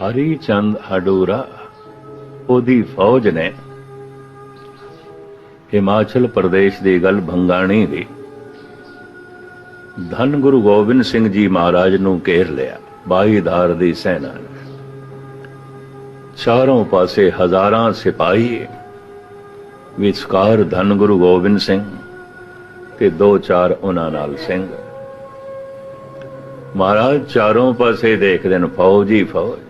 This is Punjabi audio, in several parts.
ਹਰੀ ਚੰਦ ਹਡੂਰਾ ਉਹਦੀ ਫੌਜ ਨੇ ਹਿਮਾਚਲ ਪ੍ਰਦੇਸ਼ ਦੀ ਗੱਲ ਭੰਗਾਣੀ ਦੀ। ਧੰਨ ਗੁਰੂ ਗੋਬਿੰਦ ਸਿੰਘ ਜੀ ਮਹਾਰਾਜ ਨੂੰ ਘੇਰ ਲਿਆ ਬਾਈ ਧਾਰ ਦੀ ਸੈਨਾ ਨੇ। ਚਾਰੋਂ ਪਾਸੇ ਹਜ਼ਾਰਾਂ ਸਿਪਾਹੀ, ਵਿਚਕਾਰ ਧੰਨ ਗੁਰੂ ਗੋਬਿੰਦ ਸਿੰਘ ਤੇ ਦੋ ਚਾਰ ਉਹਨਾਂ ਨਾਲ ਸਿੰਘ। ਮਹਾਰਾਜ ਚਾਰੋਂ ਪਾਸੇ ਦੇਖਦੇ ਨੇ, ਫੌਜ ਹੀ ਫੌਜ।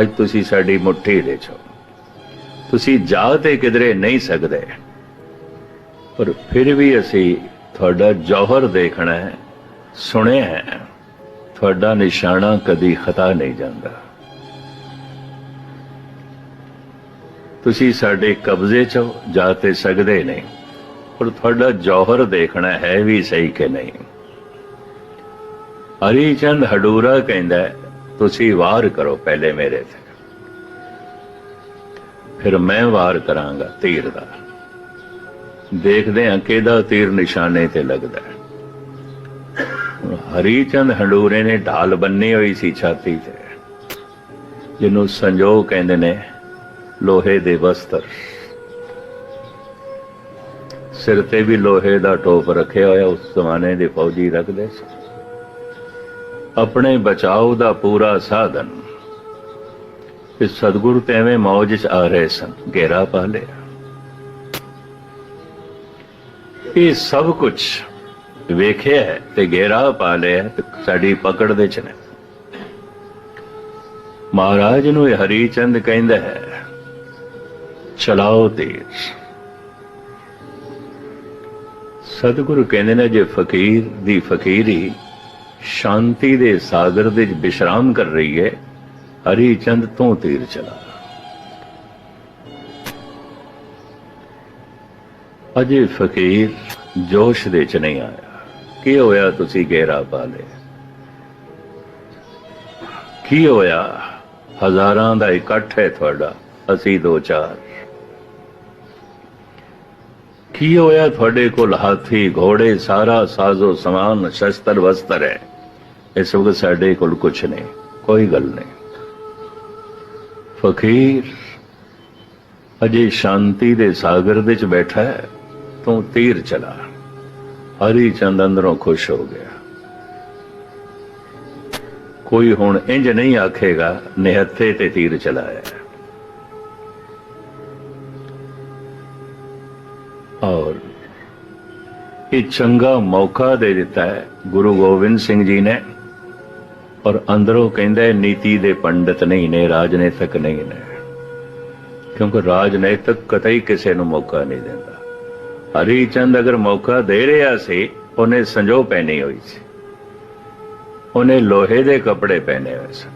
ਅੱਜ ਤੁਸੀਂ ਸਾਡੀ ਮੁੱਠੀ ਦੇ છો ਤੁਸੀਂ ਜਾ ਤੇ ਕਿਧਰੇ ਨਹੀਂ ਸਕਦੇ। ਪਰ ਫਿਰ ਵੀ ਅਸੀਂ ਤੁਹਾਡਾ ਜੌਹਰ ਦੇਖਣਾ ਹੈ, ਸੁਣਿਆ ਹੈ। ਤੁਹਾਡਾ ਨਿਸ਼ਾਨਾ ਕਦੀ ਖਤਾ ਨਹੀਂ ਜਾਂਦਾ। ਤੁਸੀਂ ਸਾਡੇ ਕਬਜ਼ੇ 'ਚ ਜਾ ਤੇ ਸਕਦੇ ਨਹੀਂ, ਪਰ ਤੁਹਾਡਾ ਜੌਹਰ ਦੇਖਣਾ ਹੈ ਵੀ ਸਹੀ ਕਿ ਨਹੀਂ। ਹਰੀ ਚੰਦ ਹਡੂਰਾ ਕਹਿੰਦਾ ਤੁਸੀਂ ਵਾਰ ਕਰੋ ਪਹਿਲੇ ਮੇਰੇ ਤੇ। ਫਿਰ ਮੈਂ ਵਾਰ ਕਰਾਂਗਾ ਤੀਰ ਦਾ। ਦੇਖਦੇ ਹਾਂ ਕਿਹਦਾ ਤੀਰ ਨਿਸ਼ਾਨੇ ਤੇ ਲੱਗਦਾ ਹਰੀ ਚੰਦ ਹੰਡੂਰੇ ਨੇ ਢਾਲ ਬੰਨੀ ਹੋਈ ਸੀ ਛਾਤੀ ਤੇ। ਜਿਹਨੂੰ ਸੰਜੋਗ ਕਹਿੰਦੇ ਨੇ ਲੋਹੇ ਦੇ ਵਸਤਰ। ਸਿਰ ਤੇ ਵੀ ਲੋਹੇ ਦਾ ਟੋਪ ਰੱਖਿਆ ਹੋਇਆ, ਉਸ ਜ਼ਮਾਨੇ ਦੇ ਫੌਜੀ ਰੱਖਦੇ ਸੀ। ਆਪਣੇ ਬਚਾਓ ਦਾ ਪੂਰਾ ਸਾਧਨ। ਕਿ ਸਤਿਗੁਰੂ ਤੇ ਮੌਜ ਚ ਆ ਰਹੇ ਸਨ, ਘੇਰਾ ਪਾ ਲਿਆ। ਇਹ ਸਭ ਕੁਝ ਵੇਖਿਆ ਹੈ ਤੇ ਘੇਰਾ ਪਾ ਲਿਆ ਤੇ ਸਾਡੀ ਪਕੜ ਦੇ ਚ ਨੇ। ਮਹਾਰਾਜ ਨੂੰ ਇਹ ਹਰੀ ਚੰਦ ਕਹਿੰਦਾ ਹੈ, ਚਲਾਓ ਤੀਰ ਸਤਿਗੁਰੂ ਕਹਿੰਦੇ ਨੇ, ਜੇ ਫਕੀਰ ਦੀ ਫਕੀਰੀ ਸ਼ਾਂਤੀ ਦੇ ਸਾਗਰ ਦੇ ਵਿੱਚ ਵਿਸ਼ਰਾਮ ਕਰ ਰਹੀ ਹੈ। ਹਰੀ ਚੰਦ ਤੋਂ ਤੀਰ ਚਲਾ। ਅਜੇ ਫਕੀਰ ਜੋਸ਼ ਦੇ ਚ ਨਹੀਂ ਆਇਆ। ਕੀ ਹੋਇਆ ਤੁਸੀਂ ਗੇਰਾ ਪਾ ਲਿਆ? ਕੀ ਹੋਇਆ? ਹਜ਼ਾਰਾਂ ਦਾ ਇਕੱਠ ਹੈ ਤੁਹਾਡਾ, ਅਸੀਂ ਦੋ ਚਾਰ। ਕੀ ਹੋਇਆ ਤੁਹਾਡੇ ਕੋਲ ਹਾਥੀ, ਘੋੜੇ, ਸਾਰਾ ਸਾਜ਼ੋ ਸਮਾਨ ਸ਼ਸਤਰ ਵਸਤਰ ਹੈ? ਇਸ ਵਕਤ ਸਾਡੇ ਕੋਲ ਕੁਝ ਨਹੀਂ, ਕੋਈ ਗੱਲ ਨਹੀਂ। ਫਕੀਰ ਅਜੇ ਸ਼ਾਂਤੀ ਦੇ ਸਾਗਰ ਦੇ ਵਿੱਚ ਬੈਠਾ ਹੈ, ਤੂੰ ਤੀਰ ਚਲਾ। ਹਰੀ ਚੰਦ ਅੰਦਰੋਂ ਖੁਸ਼ ਹੋ ਗਿਆ। ਕੋਈ ਹੁਣ ਇੰਜ ਨਹੀਂ ਆਖੇਗਾ, ਨਿਹੱਥੇ ਤੇ ਤੀਰ ਚਲਾਇਆ ਔਰ ਇਹ ਚੰਗਾ ਮੌਕਾ ਦੇ ਦਿੱਤਾ ਹੈ, ਗੁਰੂ ਗੋਬਿੰਦ ਸਿੰਘ ਜੀ ਨੇ। ਔਰ ਅੰਦਰੋਂ ਕਹਿੰਦਾ ਹੈ, ਨੀਤੀ ਦੇ ਪੰਡਤ ਨਹੀਂ ਨੇ ਰਾਜਨੀਤਿਕ ਨਹੀਂ ਨੇ। ਕਿਉਂਕਿ ਰਾਜਨੀਤਿਕ ਕਤਈ ਕਿਸੇ ਨੂੰ ਮੌਕਾ ਨਹੀਂ ਦਿੰਦਾ। ਹਰੀ ਚੰਦ ਅਗਰ ਮੌਕਾ ਦੇ ਰਿਹਾ ਸੀ ਉਹਨੇ ਸੰਜੋ ਪਹਿਨੀ ਹੋਈ ਸੀ। ਉਹਨੇ ਲੋਹੇ ਦੇ ਕੱਪੜੇ ਪਹਿਨੇ ਹੋਏ ਸਨ।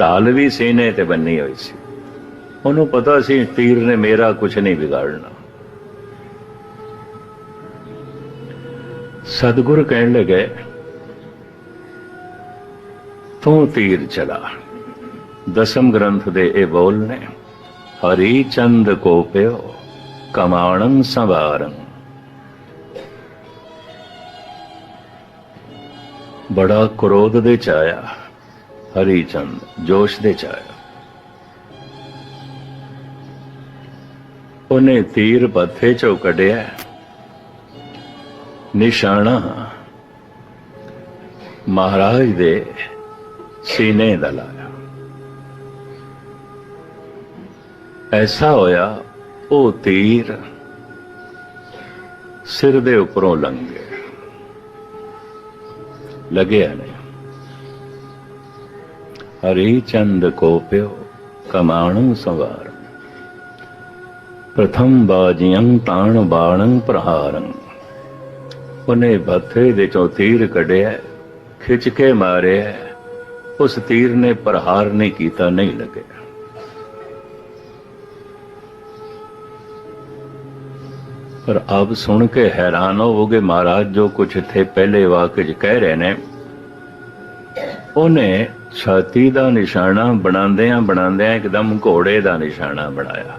ਢਾਲ ਵੀ ਸੀਨੇ ਤੇ ਬੰਨੀ ਹੋਈ ਸੀ। ਉਹਨੂੰ ਪਤਾ ਸੀ ਤੀਰ ਨੇ ਮੇਰਾ ਕੁਝ ਨਹੀਂ ਵਿਗਾੜਨਾ। ਸਤਿਗੁਰ ਕਹਿਣ ਲੱਗੇ ਤੂੰ ਤੀਰ ਚਲਾ। ਦਸਮ ਗ੍ਰੰਥ ਦੇ ਇਹ ਬੋਲ ਨੇ, ਹਰੀ ਚੰਦ ਕੋ ਪਿਓ, ਕਮਾਣੰ ਸੰਵਾਰੰ। ਬੜਾ ਕ੍ਰੋਧ ਦੇ ਚ ਆਇਆ ਹਰੀ ਚੰਦ, ਜੋਸ਼ ਦੇ ਚ ਆਇਆ ਉਹਨੇ ਤੀਰ ਪੱਥੇ ਚੋਂ ਕੱਢਿਆ। ਨਿਸ਼ਾਨਾ, ਮਹਾਰਾਜ ਦੇ ਸੀਨੇ ਦਾ ਲਾਇਆ। ਐਸਾ ਹੋਇਆ, ਉਹ ਤੀਰ ਸਿਰ ਦੇ ਉੱਪਰੋਂ ਲੰਘ। ਗਿਆ ਲੱਗਿਆ ਨਹੀਂ। ਹਰੀ ਚੰਦ ਕੋ ਪਿਓ ਕਮਾਣੂ ਸਵਾਰ। ਪ੍ਰਥਮ ਬਾਜੀਆਂ ਤਾਣ ਬਾਣੰ ਪ੍ਰਹਾਰੰ। ਉਹਨੇ ਬੱਥੇ ਦੇ ਚੋਂ ਤੀਰ ਕੱਢਿਆ, ਖਿੱਚ ਕੇ ਮਾਰਿਆ। ਉਸ ਤੀਰ ਨੇ ਪ੍ਰਹਾਰ ਨਹੀਂ ਕੀਤਾ, ਨਹੀਂ ਲੱਗਿਆ। ਪਰ ਆਪ ਸੁਣ ਕੇ ਹੈਰਾਨ ਹੋਵੋਗੇ ਮਹਾਰਾਜ, ਜੋ ਕੁਝ ਇੱਥੇ ਪਹਿਲੇ ਵਾਕ ਕਹਿ ਰਹੇ ਨੇ, ਉਹਨੇ ਛਾਤੀ ਦਾ ਨਿਸ਼ਾਨਾ ਬਣਾਉਂਦਿਆਂ ਬਣਾਉਂਦਿਆਂ ਇੱਕਦਮ ਘੋੜੇ ਦਾ ਨਿਸ਼ਾਨਾ ਬਣਾਇਆ।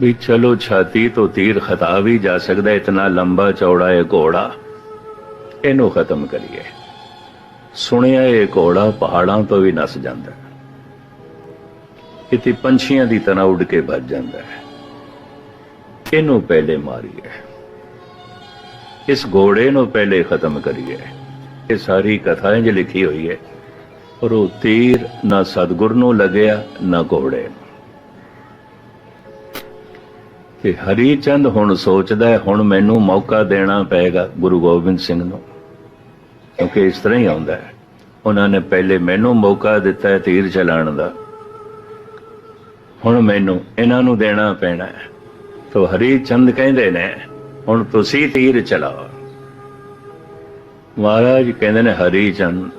ਵੀ ਚਲੋ ਛਾਤੀ ਤੋਂ ਤੀਰ ਖਤਾ ਵੀ ਜਾ ਸਕਦਾ, ਇਤਨਾ ਲੰਬਾ ਚੌੜਾ ਹੈ ਘੋੜਾ, ਇਹਨੂੰ ਖਤਮ ਕਰੀਏ। ਸੁਣਿਆ ਇਹ ਘੋੜਾ ਪਹਾੜਾਂ ਤੋਂ ਵੀ ਨਸ ਜਾਂਦਾ ਹੈ। ਕਿਤੇ ਪੰਛੀਆਂ ਦੀ ਤਰ੍ਹਾਂ ਉੱਡ ਕੇ ਭੱਜ ਜਾਂਦਾ ਹੈ। ਇਹਨੂੰ ਪਹਿਲੇ ਮਾਰੀਏ। ਇਸ ਘੋੜੇ ਨੂੰ ਪਹਿਲੇ ਖਤਮ ਕਰੀਏ। ਇਹ ਸਾਰੀ ਕਥਾ ਇੰਜ ਲਿਖੀ ਹੋਈ ਹੈ। ਪਰ ਉਹ ਤੀਰ ਨਾ ਸਤਗੁਰ ਨੂੰ ਲੱਗਿਆ, ਨਾ ਘੋੜੇ ਨੂੰ। ਤੇ ਹਰੀ ਚੰਦ ਹੁਣ ਸੋਚਦਾ ਹੈ, ਹੁਣ ਮੈਨੂੰ ਮੌਕਾ ਦੇਣਾ ਪਏਗਾ ਗੁਰੂ ਗੋਬਿੰਦ ਸਿੰਘ ਨੂੰ। ਕਿਉਂਕਿ ਇਸ ਤਰ੍ਹਾਂ ਹੀ ਆਉਂਦਾ ਹੈ। ਉਹਨਾਂ ਨੇ ਪਹਿਲੇ ਮੈਨੂੰ ਮੌਕਾ ਦਿੱਤਾ ਹੈ ਤੀਰ ਚਲਾਉਣ ਦਾ। ਹੁਣ ਮੈਨੂੰ ਇਹਨਾਂ ਨੂੰ ਦੇਣਾ ਪੈਣਾ ਹੈ। ਤੋ ਹਰੀ ਚੰਦ ਕਹਿੰਦੇ ਨੇ, ਹੁਣ ਤੁਸੀਂ ਤੀਰ ਚਲਾਓ। ਮਹਾਰਾਜ ਕਹਿੰਦੇ ਨੇ ਹਰੀ ਚੰਦ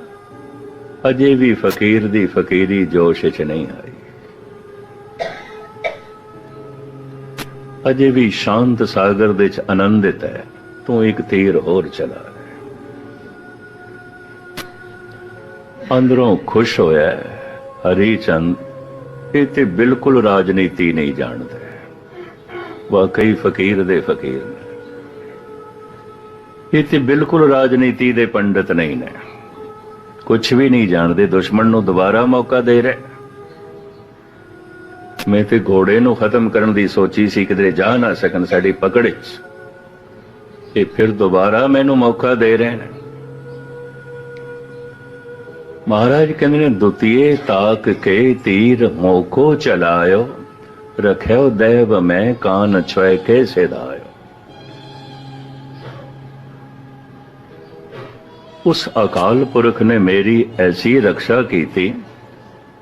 ਅਜੇ ਵੀ ਫਕੀਰ ਦੀ ਫਕੀਰੀ ਜੋਸ਼ 'ਚ ਨਹੀਂ ਆਈ। ਅਜੇ ਵੀ ਸ਼ਾਂਤ ਸਾਗਰ ਦੇ ਚ ਆਨੰਦਿਤ ਹੈ। ਤੂੰ ਇੱਕ ਤੀਰ ਹੋਰ ਚਲਾ। ਅੰਦਰੋਂ ਖੁਸ਼ ਹੋਇਆ ਹਰੀ ਚੰਦ ਇਹ ਤੇ ਬਿਲਕੁਲ ਰਾਜਨੀਤੀ ਨਹੀਂ ਜਾਣਦਾ। ਵਾਕਈ ਫਕੀਰ ਦੇ ਫਕੀਰ ਨੇ। ਇਹ ਤੇ ਬਿਲਕੁਲ ਰਾਜਨੀਤੀ ਦੇ ਪੰਡਤ ਨਹੀਂ ਨੇ। ਕੁਝ ਵੀ ਨਹੀਂ ਜਾਣਦੇ, ਦੁਸ਼ਮਣ ਨੂੰ ਦੁਬਾਰਾ ਮੌਕਾ ਦੇ ਰਹੇ। ਮੈਂ ਤੇ ਘੋੜੇ ਨੂੰ ਖਤਮ ਕਰਨ ਦੀ ਸੋਚੀ ਸੀ, ਕਿਧਰੇ ਜਾ ਨਾ ਸਕਣ ਸਾਡੀ ਪਕੜ ਵਿੱਚ। ਇਹ ਫਿਰ ਦੁਬਾਰਾ ਮੈਨੂੰ ਮੌਕਾ ਦੇ ਰਹੇ ਨੇ। ਮਹਾਰਾਜ ਕਹਿੰਦੇ ਨੇ ਦੁਤੀਏ ਤਾਕ ਕੇ ਤੀਰ ਮੋਕੋ ਚਲਾਇਓ ਰਖਿਓ ਦੇਵ ਮੈਂ ਕਾਨ ਛੋਏ ਕੇ ਸੇਦਾਇਓ ਉਸ ਅਕਾਲ ਪੁਰਖ ਨੇ ਮੇਰੀ ਐਸੀ ਰੱਖਿਆ ਕੀਤੀ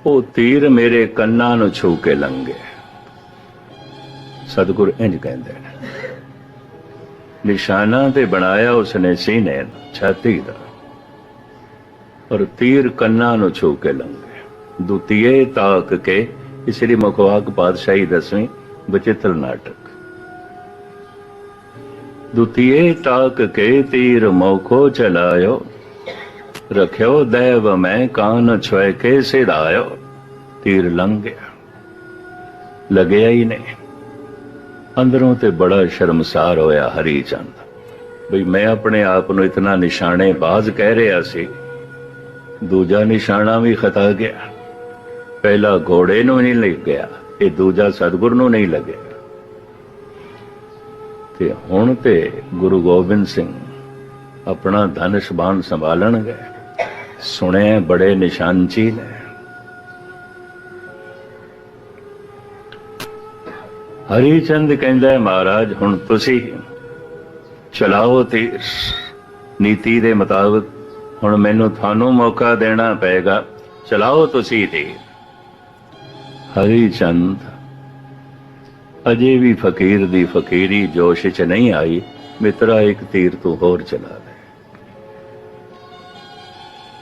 ਉਹ ਤੀਰ ਮੇਰੇ ਕੰਨਾਂ ਨੂੰ ਛੂ ਕੇ ਲੰਘੇ। ਸਤਿਗੁਰ ਇੰਜ ਕਹਿੰਦੇ ਨੇ ਨਿਸ਼ਾਨਾ ਤੇ ਬਣਾਇਆ ਉਸਨੇ ਸੀਨੇ ਨੂੰ, ਛਾਤੀ ਦਾ। ਔਰ ਤੀਰ ਕੰਨਾਂ ਨੂੰ ਛੂ ਕੇ ਲੰਘੇ। ਦੁਤੀਏ ਤਾਕ ਕੇ ਇਸ ਲਈ ਮੁਖਵਾਕ ਪਾਤਸ਼ਾਹੀ ਦਸਵੀਂ ਬਚਿੱਤਰ ਨਾਟਕ। ਦੁਤੀਏ ਤਾਕ ਕੇ ਤੀਰ ਮੋਖੋ ਚਲਾਇਓ, ਰਖਿਓ ਦੇਵ ਮੈਂ ਕਾਨ ਛੋਏ ਕੇ ਸਿਧਾਇਓ, ਤੀਰ ਲੰਘ ਗਿਆ ਲਗਿਆ ਹੀ ਨਹੀਂ। ਅੰਦਰੋਂ ਤੇ ਬੜਾ ਸ਼ਰਮਸਾਰ ਹੋਇਆ ਹਰੀ ਚੰਦ। ਬਈ ਮੈਂ ਆਪਣੇ ਆਪ ਨੂੰ ਇਤਨਾ ਨਿਸ਼ਾਨੇ ਬਾਜ਼ ਕਹਿ ਰਿਹਾ ਸੀ ਦੂਜਾ ਨਿਸ਼ਾਨਾ ਵੀ ਖਤਾ ਗਿਆ। ਪਹਿਲਾ ਘੋੜੇ ਨੂੰ ਨਹੀਂ ਲੱਗ ਗਿਆ, ਇਹ ਦੂਜਾ ਸਤਗੁਰ ਨੂੰ ਨਹੀਂ ਲੱਗਿਆ। ਤੇ ਹੁਣ ਤੇ ਗੁਰੂ ਗੋਬਿੰਦ ਸਿੰਘ ਆਪਣਾ ਧਨੁਸ਼ ਬਾਣ ਸੰਭਾਲਣਗੇ ਸੁਣੇ ਬੜੇ ਨਿਸ਼ਾਨਚੀ ਨੇ ਹਰੀ ਚੰਦ ਕਹਿੰਦਾ, ਮਹਾਰਾਜ, ਹੁਣ ਤੁਸੀਂ ਚਲਾਓ ਤੇ ਨੀਤੀ ਦੇ ਮੁਤਾਬਕ ਹੁਣ ਮੈਨੂੰ ਤੁਹਾਨੂੰ ਮੌਕਾ ਦੇਣਾ ਪਏਗਾ। ਚਲਾਓ ਤੁਸੀਂ ਤੇ ਹਰੀ ਚੰਦ ਅਜੇ ਵੀ ਫਕੀਰ ਦੀ ਫਕੀਰੀ ਜੋਸ਼ ਚ ਨਹੀਂ ਆਈ। ਮਿੱਤਰਾ, ਇੱਕ ਤੀਰ ਤੂੰ ਹੋਰ ਚਲਾ ਦੇ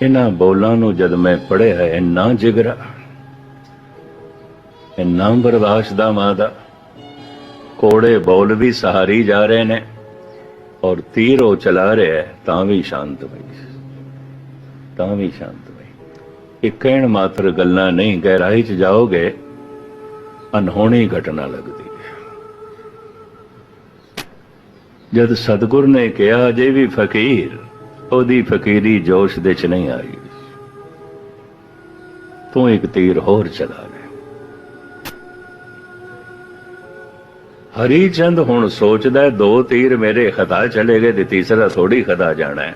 ਇਹਨਾਂ ਬੋਲਾਂ ਨੂੰ ਜਦ ਮੈਂ ਪੜਿਆ ਇੰਨਾ ਜਿਗਰਾ, ਇੰਨਾ ਬਰਦਾਸ਼ਤ ਦਾ ਮਾਦਾ ਕੋੜੇ ਬੋਲ ਵੀ ਸਹਾਰੀ ਜਾ ਰਹੇ ਨੇ, ਔਰ ਤੀਰ ਉਹ ਚਲਾ ਰਿਹਾ ਤਾਂ ਵੀ ਸ਼ਾਂਤ ਬਈ ਤਾਂ ਵੀ ਸ਼ਾਂਤ ਬਈ ਇਹ ਕਹਿਣ ਮਾਤਰ ਗੱਲਾਂ ਨਹੀਂ, ਗਹਿਰਾਈ ਚ ਜਾਓਗੇ ਅਨਹੋਣੀ ਘਟਨਾ ਲੱਗਦੀ ਹੈ। ਜਦ ਸਤਗੁਰ ਨੇ ਕਿਹਾ ਅਜੇ ਵੀ ਫਕੀਰ, ਉਹਦੀ ਫਕੀਰੀ ਜੋਸ਼ ਦੇ ਚ ਨਹੀਂ ਆਈ। ਤੂੰ ਇੱਕ ਤੀਰ ਹੋਰ ਚਲਾ ਲੈ। ਹਰੀ ਚੰਦ ਹੁਣ ਸੋਚਦਾ ਦੋ ਤੀਰ ਮੇਰੇ ਖਤਾ ਚਲੇ ਗਏ ਤੇ ਤੀਸਰਾ ਥੋੜੀ ਖਤਾ ਜਾਣਾ ਹੈ।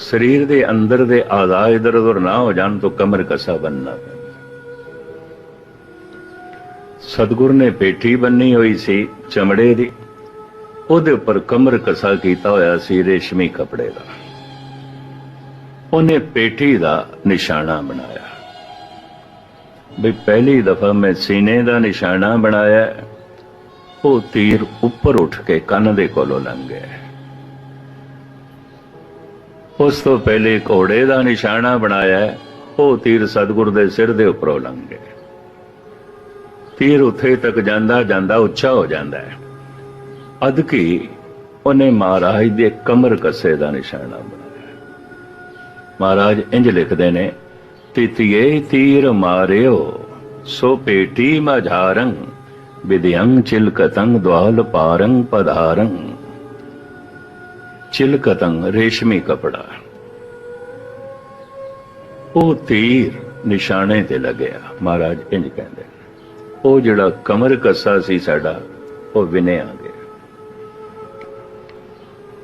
ਸਰੀਰ ਦੇ ਅੰਦਰ ਦੇ ਆਜ਼ਾ ਇਧਰ ਉਧਰ ਨਾ ਹੋ ਜਾਣ ਤੋਂ ਕਮਰ ਕਸਾ ਬੰਨਣਾ ਪੈਂਦਾ। ਸਤਗੁਰ ਨੇ ਪੇਠੀ ਬੰਨੀ ਹੋਈ ਸੀ ਚਮੜੇ ਦੀ। ਉਹਦੇ ਉੱਪਰ ਕਮਰ ਕਸਾ ਕੀਤਾ ਹੋਇਆ ਸੀ ਰੇਸ਼ਮੀ ਕੱਪੜੇ ਦਾ। ਉਹਨੇ ਪੇਠੀ ਦਾ ਨਿਸ਼ਾਨਾ ਬਣਾਇਆ। ਵੀ ਪਹਿਲੀ ਦਫਾ ਮੈਂ ਸੀਨੇ ਦਾ ਨਿਸ਼ਾਨਾ ਬਣਾਇਆ। ਉਹ ਤੀਰ ਉੱਪਰ ਉੱਠ ਕੇ ਕੰਨ ਦੇ ਕੋਲੋਂ ਲੰਘ ਗਿਆ। ਉਸ ਤੋਂ ਪਹਿਲੇ ਘੋੜੇ ਦਾ ਨਿਸ਼ਾਨਾ ਬਣਾਇਆ ਉਹ ਤੀਰ ਸਤਗੁਰ ਦੇ ਸਿਰ ਦੇ ਉੱਪਰੋਂ ਲੰਘ ਗਿਆ। ਤੀਰ ਉੱਥੇ ਤੱਕ ਜਾਂਦਾ ਜਾਂਦਾ ਉੱਚਾ ਹੋ ਜਾਂਦਾ ਹੈ। ਅਦਕੀ ਉਹਨੇ ਮਹਾਰਾਜ ਦੇ ਕਮਰ ਕੱਸੇ ਦਾ ਨਿਸ਼ਾਨਾ ਬਣਾਇਆ। ਮਹਾਰਾਜ ਇੰਜ ਲਿਖਦੇ ਨੇ, ਤਿਤੀਏ ਤੀਰ ਮਾਰਿਓ, ਸੋ ਪੇਟੀ ਮਝਾਰੰ ਵਿਦਿਅੰ ਚਿਲਕਤੰ ਦਵਾਲ ਪਾਰੰ ਪਧਾਰੰ। ਚਿਲਕਤੰ ਰੇਸ਼ਮੀ ਕਪੜਾ ਉਹ ਤੀਰ ਨਿਸ਼ਾਨੇ ਤੇ ਲੱਗਿਆ ਮਹਾਰਾਜ ਇੰਜ ਕਹਿੰਦੇ ਉਹ ਜਿਹੜਾ ਕਮਰ ਕੱਸਾ ਸੀ ਸਾਡਾ ਉਹ ਵਿਨਿਆ ਗਿਆ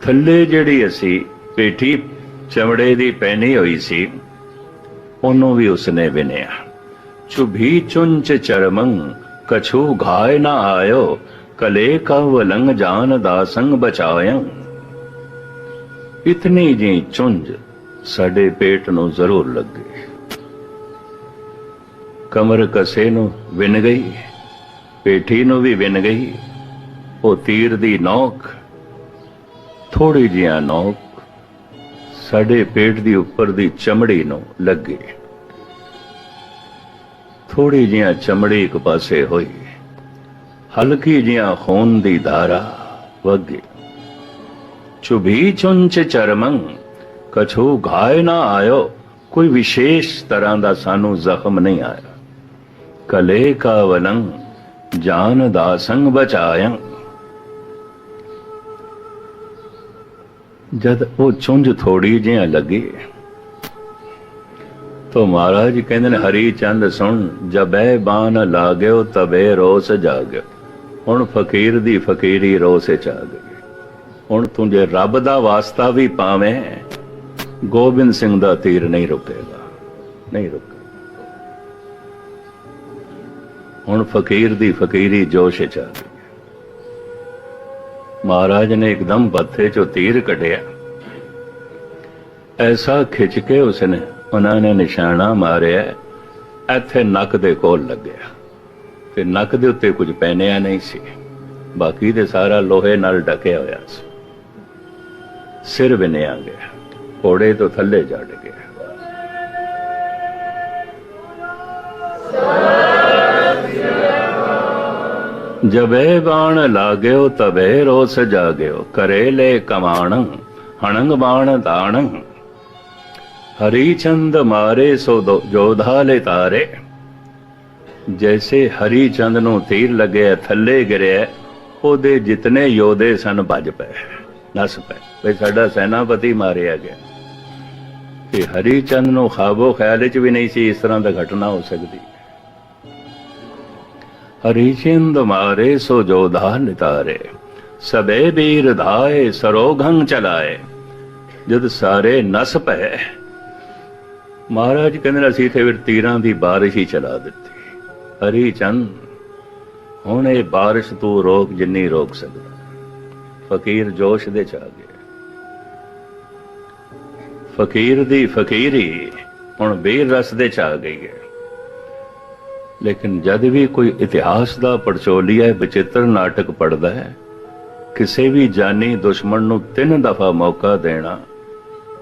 ਥੱਲੇ ਜਿਹੜੀ ਅਸੀਂ ਪੇਠੀ ਚਮੜੇ ਦੀ ਪਹਿਨੀ ਹੋਈ ਸੀ ਉਹਨੂੰ ਵੀ ਉਸਨੇ ਵਿਨਿਆ ਚੁਭੀ ਚੁੰਚ ਚਰਮੰ ਕਛੂ ਘਾਇ ਨਾ ਆਇਓ ਕਲੇ ਕਵ ਲੰਗ ਜਾਨ ਦਾਸੰਗ ਬਚਾਇੰ ਇਤਨੀ ਜੀ ਚੁੰਝ ਸਾਡੇ ਪੇਟ ਨੂੰ ਜ਼ਰੂਰ ਲੱਗੇ। ਕਮਰ ਕਸੇ ਨੂੰ ਵਿਨ ਗਈ, ਪੇਠੀ ਨੂੰ ਵੀ ਵਿਨ ਗਈ, ਉਹ ਤੀਰ ਦੀ ਨੋਕ, ਥੋੜੀ ਜਿਹਾ ਨੋਕ ਸਾਡੇ ਪੇਟ ਦੀ ਉੱਪਰ ਦੀ ਚਮੜੀ ਨੂੰ ਲੱਗੇ। ਥੋੜੀ ਜਿਹਾ ਚਮੜੀ ਇੱਕ ਪਾਸੇ ਹੋਈ, ਹਲਕੀ ਜਿਹਾ ਖੂਨ ਦੀ ਧਾਰਾ ਵਗੀ। ਚੁਭੀ ਚੁੰਚ ਚਰਮੰ ਕਛੂ ਘਾਇ ਨਾ ਆਇਓ ਕੋਈ ਵਿਸ਼ੇਸ਼ ਤਰ੍ਹਾਂ ਦਾ ਸਾਨੂੰ ਜ਼ਖਮ ਨਹੀਂ ਆਇਆ ਕਲੇ ਕਾ ਵਲੰ ਜਾਨ ਦਾ ਸੰਗ ਬਚਾਇੰ ਜਦ ਉਹ ਚੁੰਝ ਥੋੜੀ ਜਿਹਾ ਲੱਗੀ ਤੋ ਮਹਾਰਾਜ ਕਹਿੰਦੇ ਨੇ ਹਰੀ ਚੰਦ ਸੁਣ ਜਬੈ ਬਾਨ ਲਾਗਿਓ ਤਬੇ ਰੋਸ ਜਾਗਿਓ ਹੁਣ ਫਕੀਰ ਦੀ ਫਕੀਰੀ ਰੋਸ ਚ ਆ ਗਈ ਹੁਣ ਤੂੰ ਜੇ ਰੱਬ ਦਾ ਵਾਸਤਾ ਵੀ ਪਾਵੇਂ, ਗੋਬਿੰਦ ਸਿੰਘ ਦਾ ਤੀਰ ਨਹੀਂ ਰੁਕੇਗਾ ਨਹੀਂ ਰੁਕੇਗਾ। ਹੁਣ ਫਕੀਰ ਦੀ ਫਕੀਰੀ ਜੋਸ਼ ਚ ਆ ਗਈ। ਮਹਾਰਾਜ ਨੇ ਇੱਕਦਮ ਬੱਥੇ ਚੋਂ ਤੀਰ ਕੱਢਿਆ। ਐਸਾ ਖਿੱਚ ਕੇ ਉਸਨੇ ਉਹਨਾਂ ਨੇ ਨਿਸ਼ਾਨਾ ਮਾਰਿਆ, ਇੱਥੇ ਨੱਕ ਦੇ ਕੋਲ ਲੱਗਿਆ। ਤੇ ਨੱਕ ਦੇ ਉੱਤੇ ਕੁਝ ਪਹਿਨਿਆ ਨਹੀਂ ਸੀ, ਬਾਕੀ ਤੇ ਸਾਰਾ ਲੋਹੇ ਨਾਲ ਢਕਿਆ ਹੋਇਆ ਸੀ। ਸਿਰ ਵਿਨਿਆ ਗਿਆ। ਘੋੜੇ ਤੋਂ ਥੱਲੇ ਚੜ ਗਿਆ। ਜਬੇ ਬਾਣ ਲਾਗਿਓ, ਤਬੇ ਰੋਸ ਜਾਗਿਓ। ਕਰੇ ਲੈ ਕਮਾਣ, ਹਣੰਗ ਬਾਣ ਤਾਣ। ਹਰੀ ਚੰਦ ਮਾਰੇ ਸੋ ਦੋ- ਜੋਧਾ ਲੈ ਤਾਰੇ। ਜੈਸੇ ਹਰੀ ਚੰਦ ਨੂੰ ਤੀਰ ਲੱਗਿਆ, ਥੱਲੇ ਗਿਰਿਆ, ਉਹਦੇ ਜਿਤਨੇ ਯੋਧੇ ਸਨ ਭੱਜ ਪਏ। ਨਸ ਪਏ। ਵੀ ਸਾਡਾ ਸੈਨਾਪਤੀ ਮਾਰਿਆ ਗਿਆ। ਕਿ ਹਰੀ ਚੰਦ ਨੂੰ ਖਾਬੋ ਖਿਆਲ ਚ ਵੀ ਨਹੀਂ ਸੀ ਇਸ ਤਰ੍ਹਾਂ ਦਾ ਘਟਨਾ ਹੋ ਸਕਦੀ। ਹਰੀ ਚੰਦ ਮਾਰੇ ਸੋ ਜੋਧਾ ਨਿਤਾਰੇ, ਸਬੇ ਵੀਰ ਧਾਏ ਸਰੋਘੰ ਚਲਾਏ। ਜਦ ਸਾਰੇ ਨਸ ਪਏ, ਮਹਾਰਾਜ ਕਹਿੰਦੇ ਅਸੀਂ ਤੇ ਫਿਰ ਤੀਰਾਂ ਦੀ ਬਾਰਿਸ਼ ਹੀ ਚਲਾ ਦਿੱਤੀ। ਹਰੀ ਚੰਦ ਹੁਣ ਇਹ ਬਾਰਿਸ਼ ਤੂੰ ਰੋਕ ਜਿੰਨੀ ਰੋਕ ਸਕਦਾ। ਫਕੀਰ ਜੋਸ਼ ਦੇ ਚ ਆ ਗਿਆ। ਫਕੀਰ ਦੀ ਫਕੀਰੀ ਹੁਣ ਬੇਰ ਰਸ ਦੇ ਚ ਆ ਗਈ ਹੈ। ਲੇਕਿਨ ਜਦ ਵੀ ਕੋਈ ਇਤਿਹਾਸ ਦਾ ਪੜਚੋਲੀਆ ਬਚਿੱਤਰ ਨਾਟਕ ਪੜਦਾ ਹੈ, ਕਿਸੇ ਵੀ ਜਾਨੀ ਦੁਸ਼ਮਣ ਨੂੰ ਤਿੰਨ ਦਫਾ ਮੌਕਾ ਦੇਣਾ,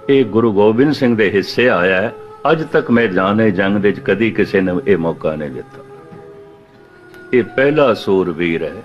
ਇਹ ਗੁਰੂ ਗੋਬਿੰਦ ਸਿੰਘ ਦੇ ਹਿੱਸੇ ਆਇਆ ਹੈ। ਅੱਜ ਤੱਕ ਮੈਂ ਜਾਣੇ ਜੰਗ ਦੇ ਵਿੱਚ ਕਦੀ ਕਿਸੇ ਨੇ ਇਹ ਮੌਕਾ ਨਹੀਂ ਦਿੱਤਾ। ਇਹ ਪਹਿਲਾ ਸੂਰਵੀਰ ਹੈ।